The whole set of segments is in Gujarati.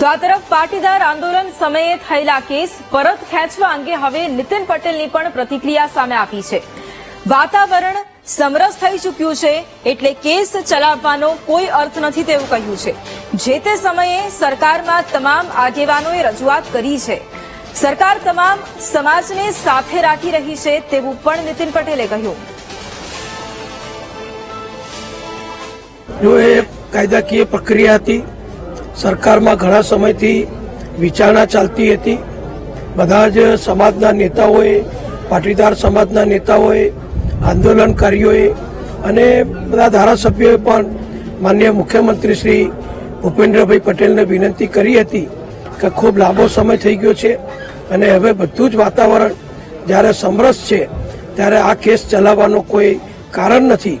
તો આ તરફ પાટીદાર આંદોલન સમયે થયેલા કેસ પરત ખેંચવા અંગે હવે નીતિન પટેલની પણ પ્રતિક્રિયા સામે આવી છે. વાતાવરણ સમરસ થઈ ચૂક્યું છે એટલે કેસ ચલાવવાનો કોઈ અર્થ નથી તેવું કહ્યું છે. જે તે સમયે સરકારમાં તમામ આગેવાનોએ રજૂઆત કરી છે. સરકાર તમામ સમાજને સાથે રાખી રહી છે તેવું પણ નીતિન પટેલે કહ્યું. જો એ કાયદાકીય પ્રક્રિયા હતી સરકારમાં ઘણા સમયથી વિચારણા ચાલતી હતી. બધા જ સમાજના નેતાઓએ, પાટીદાર સમાજના નેતાઓએ આંદોલનકારીઓએ અને બધા ધારાસભ્યોએ પણ માન્ય મુખ્યમંત્રી શ્રી ભૂપેન્દ્રભાઈ પટેલને વિનંતી કરી હતી કે ખૂબ લાંબો સમય થઈ ગયો છે અને હવે બધું જ વાતાવરણ જ્યારે સમરસ છે ત્યારે આ કેસ ચલાવવાનો કોઈ કારણ નથી.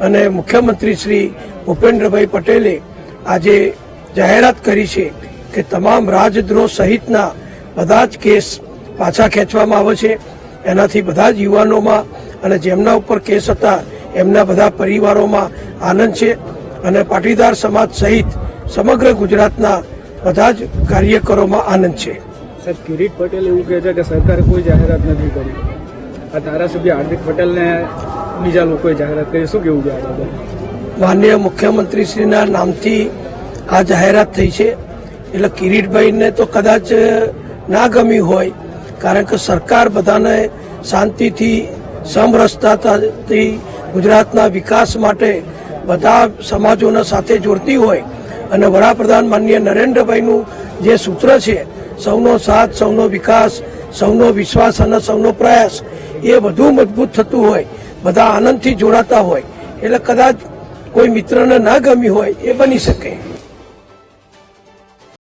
અને મુખ્યમંત્રી શ્રી ભૂપેન્દ્રભાઈ પટેલે આજે જાહેરાત કરી છે કે તમામ રાજદ્રોહ સહિતના બધા જ કેસ પાછા ખેંચવામાં આવે છે. એનાથી બધા જ યુવાનોમાં અને જેમના ઉપર કેસ હતા એમના બધા પરિવારોમાં આનંદ છે અને પાટીદાર સમાજ સહિત સમગ્ર ગુજરાતના બધા જ કાર્યકરોમાં આનંદ છે. સાહેબ કિરીટ પટેલ એવું કહે છે કે સરકારે કોઈ જાહેરાત નથી કરી. આ ધારાસભ્ય હાર્દિક પટેલને બીજા લોકોએ જાહેરાત કરી. શું કેવું છે માનનીય મુખ્યમંત્રીશ્રીના નામથી આ જાહેરાત થઈ છે. એટલે કિરીટભાઈને તો કદાચ ના ગમી હોય, કારણ કે સરકાર બધાને શાંતિથી, સમરસતાથી ગુજરાતના વિકાસ માટે બધા સમાજોના સાથે જોડતી હોય. અને વડાપ્રધાન માનનીય નરેન્દ્રભાઈનું જે સૂત્ર છે, સૌનો સાથ, સૌનો વિકાસ, સૌનો વિશ્વાસ અને સૌનો પ્રયાસ, એ વધુ મજબૂત થતું હોય, બધા આનંદથી જોડાતા હોય. એટલે કદાચ કોઈ મિત્રને ના ગમી હોય, એ બની શકે.